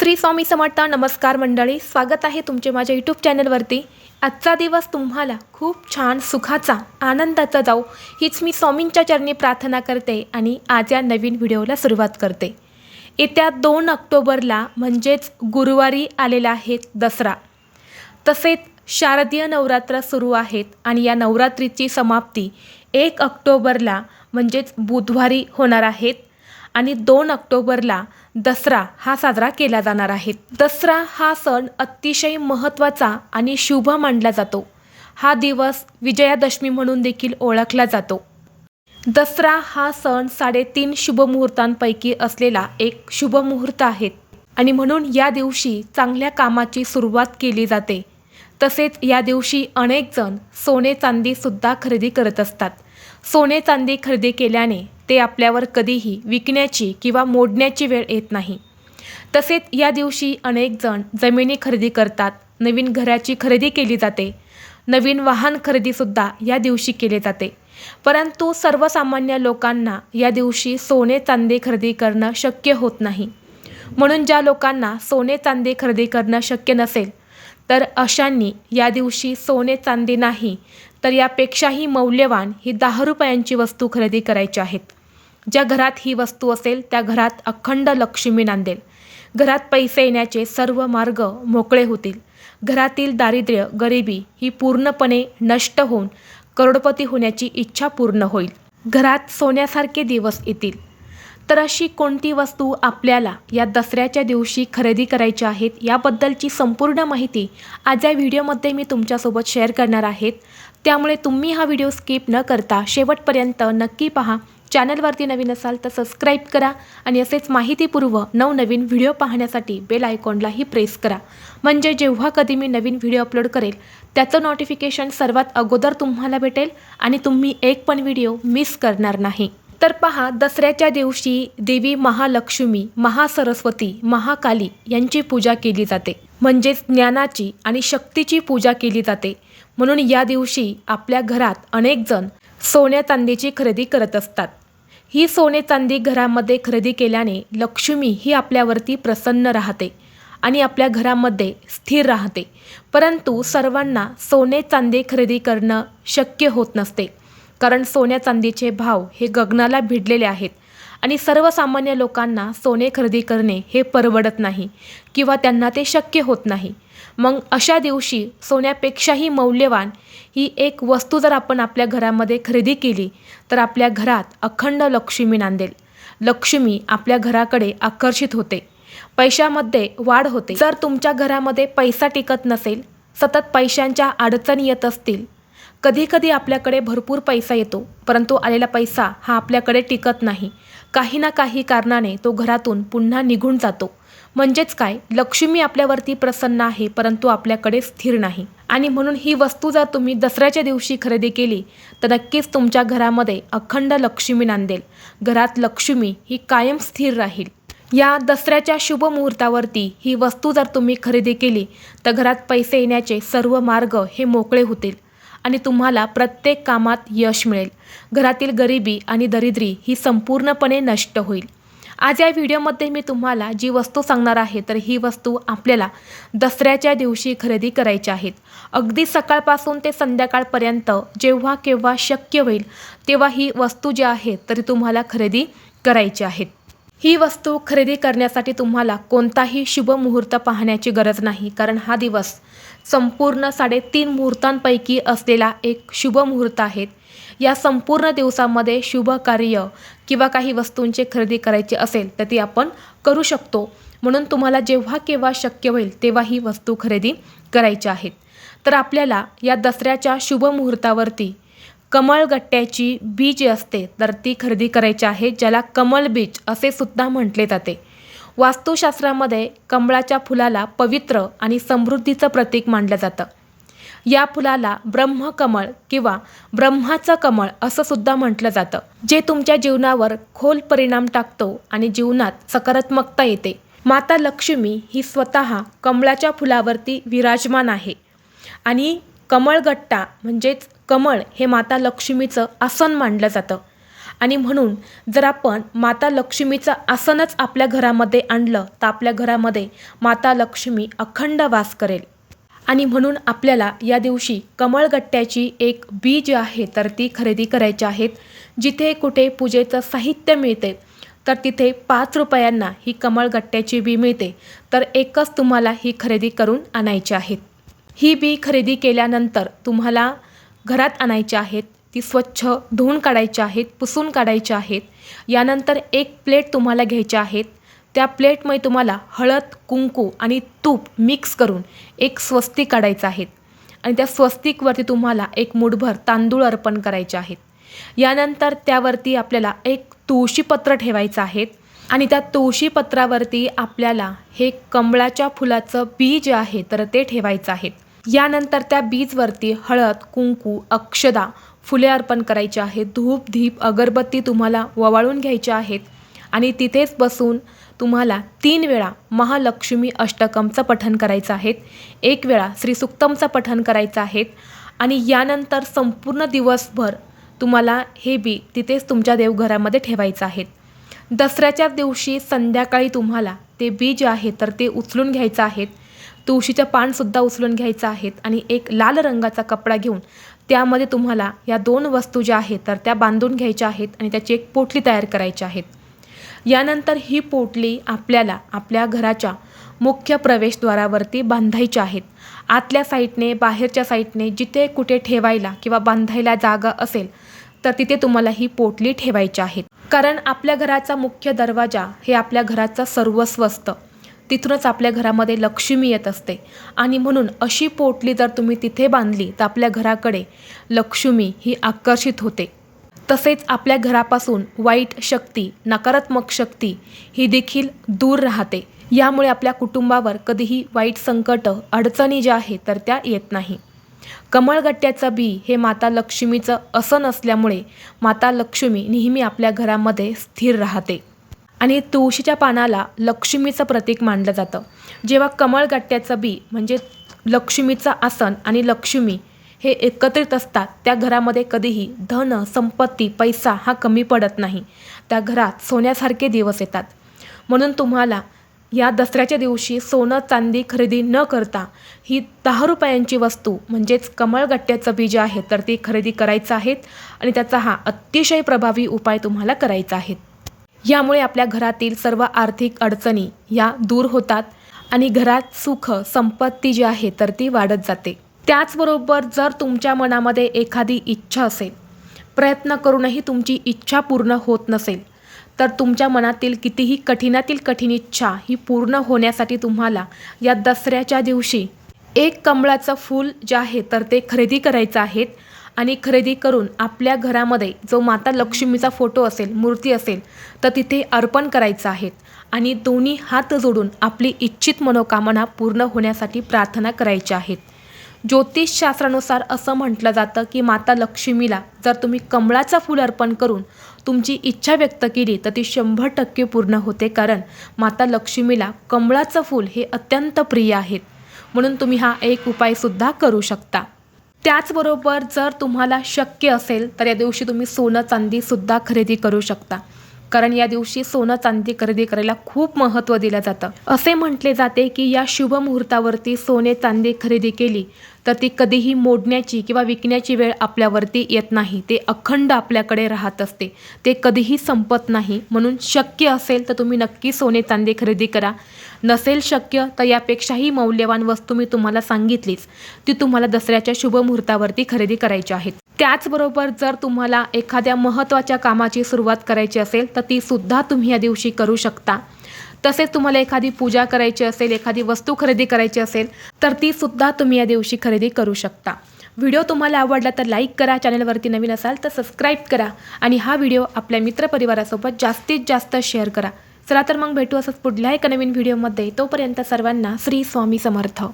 श्री स्वामी समर्थ नमस्कार मंडळी स्वागत आहे तुमचे माझ्या यूट्यूब चॅनलवरती. आजचा दिवस तुम्हाला खूप छान सुखाचा आनंदाचा जाऊ हीच मी स्वामींच्या चरणी प्रार्थना करते आणि आज या नवीन व्हिडिओला सुरुवात करते. येत्या दोन ऑक्टोबरला म्हणजेच गुरुवारी आलेला आहे दसरा. तसेच शारदीय नवरात्र सुरू आहेत आणि या नवरात्रीची समाप्ती एक ऑक्टोबरला म्हणजेच बुधवारी होणार आहेत आणि दोन ऑक्टोबरला दसरा हा साजरा केला जाणार आहे. दसरा हा सण अतिशय महत्त्वाचा आणि शुभ मानला जातो. हा दिवस विजयादशमी म्हणून देखील ओळखला जातो. दसरा हा सण साडेतीन शुभमुहूर्तांपैकी असलेला एक शुभमुहूर्त आहे आणि म्हणून या दिवशी चांगल्या कामाची सुरुवात केली जाते. तसेच या दिवशी अनेक जण सोने चांदीसुद्धा खरेदी करत असतात. सोने चांदी खरेदी केल्याने ते आपल्यावर कधीही विकण्याची किंवा मोडण्याची वेळ येत नाही. तसेच या दिवशी अनेक जण जमिनी खरेदी करतात नवीन घराची खरेदी केली जाते नवीन वाहन खरेदीसुद्धा या दिवशी केले जाते. परंतु सर्वसामान्य लोकांना या दिवशी सोने चांदी खरेदी करणं शक्य होत नाही. म्हणून ज्या लोकांना सोने चांदी खरेदी करणं शक्य नसेल तर अशांनी या दिवशी सोने चांदी नाही तर यापेक्षाही मौल्यवान ही दहा रुपयांची वस्तू खरेदी करायची आहेत. ज्या घरात ही वस्तू असेल त्या घरात अखंड लक्ष्मी नांदेल. घरात पैसे येण्याचे सर्व मार्ग मोकळे होतील. घरातील दारिद्र्य गरिबी ही पूर्णपणे नष्ट होऊन करोडपती होण्याची इच्छा पूर्ण होईल. घरात सोन्यासारखे दिवस येतील. तर अशी कोणती वस्तू आपल्याला या दसऱ्याच्या दिवशी खरेदी करायची आहेत याबद्दलची संपूर्ण माहिती आज या व्हिडिओमध्ये मी तुमच्यासोबत शेअर करणार आहेत. त्यामुळे तुम्ही हा व्हिडिओ स्किप न करता शेवटपर्यंत नक्की पहा. चॅनलवरती नवीन असाल तर सबस्क्राईब करा आणि असेच माहितीपूर्व नवनवीन व्हिडिओ पाहण्यासाठी बेल आयकॉनलाही प्रेस करा. म्हणजे जेव्हा कधी मी नवीन व्हिडिओ अपलोड करेल त्याचं नोटिफिकेशन सर्वात अगोदर तुम्हाला भेटेल आणि तुम्ही एक पण व्हिडिओ मिस करणार नाही. तर पहा दसऱ्याच्या दिवशी देवी महालक्ष्मी महासरस्वती महाकाली यांची पूजा केली जाते. म्हणजेच ज्ञानाची आणि शक्तीची पूजा केली जाते. म्हणून या दिवशी आपल्या घरात अनेकजण सोन्या चांदीची खरेदी करत असतात. ही सोने चांदी घरामध्ये खरेदी केल्याने लक्ष्मी ही आपल्यावरती प्रसन्न राहते आणि आपल्या घरामध्ये स्थिर राहते. परंतु सर्वांना सोने चांदी खरेदी करणं शक्य होत नसते. कारण सोन्या चांदीचे भाव हे गगनाला भिडलेले आहेत आणि सर्वसामान्य लोकांना सोने खरेदी करणे हे परवडत नाही किंवा त्यांना ते शक्य होत नाही. मग अशा दिवशी सोन्यापेक्षाही मौल्यवान ही एक वस्तू जर आपण आपल्या घरामध्ये खरेदी केली तर आपल्या घरात अखंड लक्ष्मी नांदेल. लक्ष्मी आपल्या घराकडे आकर्षित होते. पैशामध्ये वाढ होते. जर तुमच्या घरामध्ये पैसा टिकत नसेल सतत पैशांच्या अडचणी येत असतील कधीकधी आपल्याकडे भरपूर पैसा येतो परंतु आलेला पैसा हा आपल्याकडे टिकत नाही. काही ना काही कारणाने तो घरातून पुन्हा निघून जातो. म्हणजेच काय? लक्ष्मी आपल्यावरती प्रसन्न आहे परंतु आपल्याकडे स्थिर नाही. आणि म्हणून ही वस्तू जर तुम्ही दसऱ्याच्या दिवशी खरेदी केली तर नक्कीच तुमच्या घरामध्ये अखंड लक्ष्मी नांदेल. घरात लक्ष्मी ही कायम स्थिर राहील. या दसऱ्याच्या शुभ मुहूर्तावरती ही वस्तू जर तुम्ही खरेदी केली तर घरात पैसे येण्याचे सर्व मार्ग हे मोकळे होतील आणि तुम्हाला प्रत्येक कामात यश मिळेल. घरातील गरिबी आणि दरिद्री ही संपूर्णपणे नष्ट होईल. आज या व्हिडिओमध्ये मी तुम्हाला जी वस्तू सांगणार आहे तर ही वस्तू आपल्याला दसऱ्याच्या दिवशी खरेदी करायची आहेत. अगदी सकाळपासून ते संध्याकाळपर्यंत जेव्हा केव्हा शक्य होईल तेव्हा ही वस्तू जी आहे तरी तुम्हाला खरेदी करायची आहेत ही वस्तू खरेदी करण्यासाठी तुम्हाला कोणताही शुभ मुहूर्त पाहण्याची गरज नाही कारण हा दिवस संपूर्ण साडेतीन मुहूर्तांपैकी असलेला एक शुभ मुहूर्त आहे. या संपूर्ण दिवसामध्ये शुभ कार्य किंवा काही वस्तूंची खरेदी करायची असेल तर ती आपण करू शकतो. म्हणून तुम्हाला जेव्हा केव्हा शक्य होईल तेव्हा ही वस्तू खरेदी करायच्या आहेत. तर आपल्याला या दसऱ्याच्या शुभ मुहूर्तावरती कमळगट्ट्याची बीज असते तर ती खरेदी करायची आहे ज्याला कमळ बीज असे सुद्धा म्हटले जाते. वास्तुशास्त्रामध्ये कमळाच्या फुलाला पवित्र आणि समृद्धीचं प्रतीक मानलं जातं. या फुलाला ब्रह्मकमळ किंवा ब्रह्माचं कमळ असं सुद्धा म्हटलं जातं जे तुमच्या जीवनावर खोल परिणाम टाकतो आणि जीवनात सकारात्मकता येते. माता लक्ष्मी ही स्वतः कमळाच्या फुलावरती विराजमान आहे. आणि कमळगट्टा म्हणजेच कमळ हे माता लक्ष्मीचं आसन मानलं जातं. आणि म्हणून जर आपण माता लक्ष्मीचं आसनच आपल्या घरामध्ये आणलं तर आपल्या घरामध्ये माता लक्ष्मी अखंड वास करेल. आणि म्हणून आपल्याला या दिवशी कमळगट्ट्याची एक बी जी आहे तर ती खरेदी करायची आहेत. जिथे कुठे पूजेचं साहित्य मिळते तर तिथे पाच रुपयांना ही कमळगट्ट्याची बी मिळते. तर एकच तुम्हाला ही खरेदी करून आणायची आहेत. ही बी खरेदी केल्यानंतर तुम्हाला घरात आणायची आहेत ती स्वच्छ धुवून काढायची आहेत पुसून काढायची आहेत. यानंतर एक प्लेट तुम्हाला घ्यायची आहेत. त्या प्लेटमध्ये तुम्हाला हळद कुंकू आणि तूप मिक्स करून एक स्वस्तिक काढायचं आहेत आणि त्या स्वस्तिकवरती तुम्हाला एक मुठभर तांदूळ अर्पण करायचे आहेत. यानंतर त्यावरती आपल्याला एक तुळशीपत्र ठेवायचं आहे आणि त्या तुळशीपत्रावरती आपल्याला हे कमळाच्या फुलाचं बी जे आहे तर ते ठेवायचं आहे. यानंतर त्या बीजवरती हळद कुंकू अक्षदा फुले अर्पण करायची आहेत. धूप धीप अगरबत्ती तुम्हाला ववाळून घ्यायच्या आहेत. आणि तिथेच बसून तुम्हाला तीन वेळा महालक्ष्मी अष्टकमचं पठण करायचं आहे एक वेळा श्रीसुक्तमचं पठण करायचं आहे आणि यानंतर संपूर्ण दिवसभर तुम्हाला हे बी तिथेच तुमच्या देवघरामध्ये ठेवायचं आहे दसऱ्याच्या दिवशी संध्याकाळी तुम्हाला ते बी जे आहे तर ते उचलून घ्यायचं आहे तुळशीचं पानसुद्धा उचलून घ्यायचं आहेत. आणि एक लाल रंगाचा कपडा घेऊन त्यामध्ये तुम्हाला या दोन वस्तू ज्या आहेत तर त्या बांधून घ्यायच्या आहेत. आणि त्याची एक पोटली तयार करायची आहेत. यानंतर ही पोटली आपल्याला आपल्या घराच्या मुख्य प्रवेशद्वारावरती बांधायच्या आहेत. आतल्या साईडने बाहेरच्या साईडने जिथे कुठे ठेवायला किंवा बांधायला जागा असेल तर तिथे तुम्हाला ही पोटली ठेवायची आहेत. कारण आपल्या घराचा मुख्य दरवाजा हे आपल्या घराचं सर्वस्व असतं. तिथूनच आपल्या घरामध्ये लक्ष्मी येत असते. आणि म्हणून अशी पोटली जर तुम्ही तिथे बांधली तर आपल्या घराकडे लक्ष्मी ही आकर्षित होते. तसेच आपल्या घरापासून वाईट शक्ती नकारात्मक शक्ती ही देखील दूर राहते. यामुळे आपल्या कुटुंबावर कधीही वाईट संकट अडचणी ज्या आहेत तर त्या येत नाही. कमळगट्ट्याचं बी हे माता लक्ष्मीचं असं नसल्यामुळे माता लक्ष्मी नेहमी आपल्या घरामध्ये स्थिर राहते. आणि तुळशीच्या पानाला लक्ष्मीचं प्रतीक मानलं जातं. जेव्हा कमळगट्ट्याचं बी म्हणजे लक्ष्मीचं आसन आणि लक्ष्मी हे एकत्रित असतात. त्या घरामध्ये कधीही धन संपत्ती पैसा हा कमी पडत नाही. त्या घरात सोन्यासारखे दिवस येतात. म्हणून तुम्हाला या दसऱ्याच्या दिवशी सोनं चांदी खरेदी न करता ही दहा रुपयांची वस्तू म्हणजेच कमळगट्ट्याचं बी जे आहे तर ती खरेदी करायचं आहेत आणि त्याचा हा अतिशय प्रभावी उपाय तुम्हाला करायचा आहे. यामुळे आपल्या घरातील सर्व आर्थिक अडचणी या दूर होतात आणि घरात सुख संपत्ती जी आहे तर ती वाढत जाते. त्याचबरोबर जर तुमच्या मनामध्ये एखादी इच्छा असेल प्रयत्न करूनही तुमची इच्छा पूर्ण होत नसेल तर तुमच्या मनातील कितीही कठीणातील कठीण इच्छा ही पूर्ण होण्यासाठी तुम्हाला या दसऱ्याच्या दिवशी एक कमळाचं फूल जे आहे तर ते खरेदी करायचं आहेत आणि खरेदी करून आपल्या घरामध्ये जो माता लक्ष्मीचा फोटो असेल मूर्ती असेल तर तिथे अर्पण करायचं आहेत आणि दोन्ही हात जोडून आपली इच्छित मनोकामना पूर्ण होण्यासाठी प्रार्थना करायच्या आहेत ज्योतिषशास्त्रानुसार असं म्हटलं जातं की माता लक्ष्मीला जर तुम्ही कमळाचं फूल अर्पण करून तुमची इच्छा व्यक्त केली तर ती शंभर टक्के पूर्ण होते. कारण माता लक्ष्मीला कमळाचं फूल हे अत्यंत प्रिय आहेत म्हणून तुम्ही हा एक उपायसुद्धा करू शकता. त्याचबरोबर जर तुम्हाला शक्य असेल तर या दिवशी तुम्ही सोनं चांदीसुद्धा खरेदी करू शकता. कारण या दिवशी सोनं चांदी खरेदी करायला खूप महत्त्व दिलं जातं. असे म्हटले जाते की या शुभ मुहूर्तावरती सोने चांदी खरेदी केली तर ती कधीही मोडण्याची किंवा विकण्याची वेळ आपल्यावरती येत नाही. ते अखंड आपल्याकडे राहत असते. ते कधीही संपत नाही. म्हणून शक्य असेल तर तुम्ही नक्की सोने चांदी खरेदी करा. नसेल शक्य तर यापेक्षाही मौल्यवान वस्तू मी तुम्हाला सांगितलीच. ती तुम्हाला दसऱ्याच्या शुभ मुहूर्तावरती खरेदी करायची आहेत. त्याचबरोबर जर तुम्हाला एखाद्या महत्त्वाच्या कामाची सुरुवात करायची असेल तर ती सुद्धा तुम्ही या दिवशी करू शकता. तसेच तुम्हाला एखादी पूजा करायची असेल एखादी वस्तू खरेदी करायची असेल तर ती सुद्धा तुम्ही या दिवशी खरेदी करू शकता. व्हिडिओ तुम्हाला आवडला तर लाईक करा चॅनलवरती नवीन असाल तर सबस्क्राईब करा आणि हा व्हिडिओ आपल्या मित्रपरिवारासोबत जास्तीत जास्त शेअर करा. चला तर मग भेटू असंच पुढल्या एका नवीन व्हिडिओमध्ये. तोपर्यंत सर्वांना श्री स्वामी समर्थ.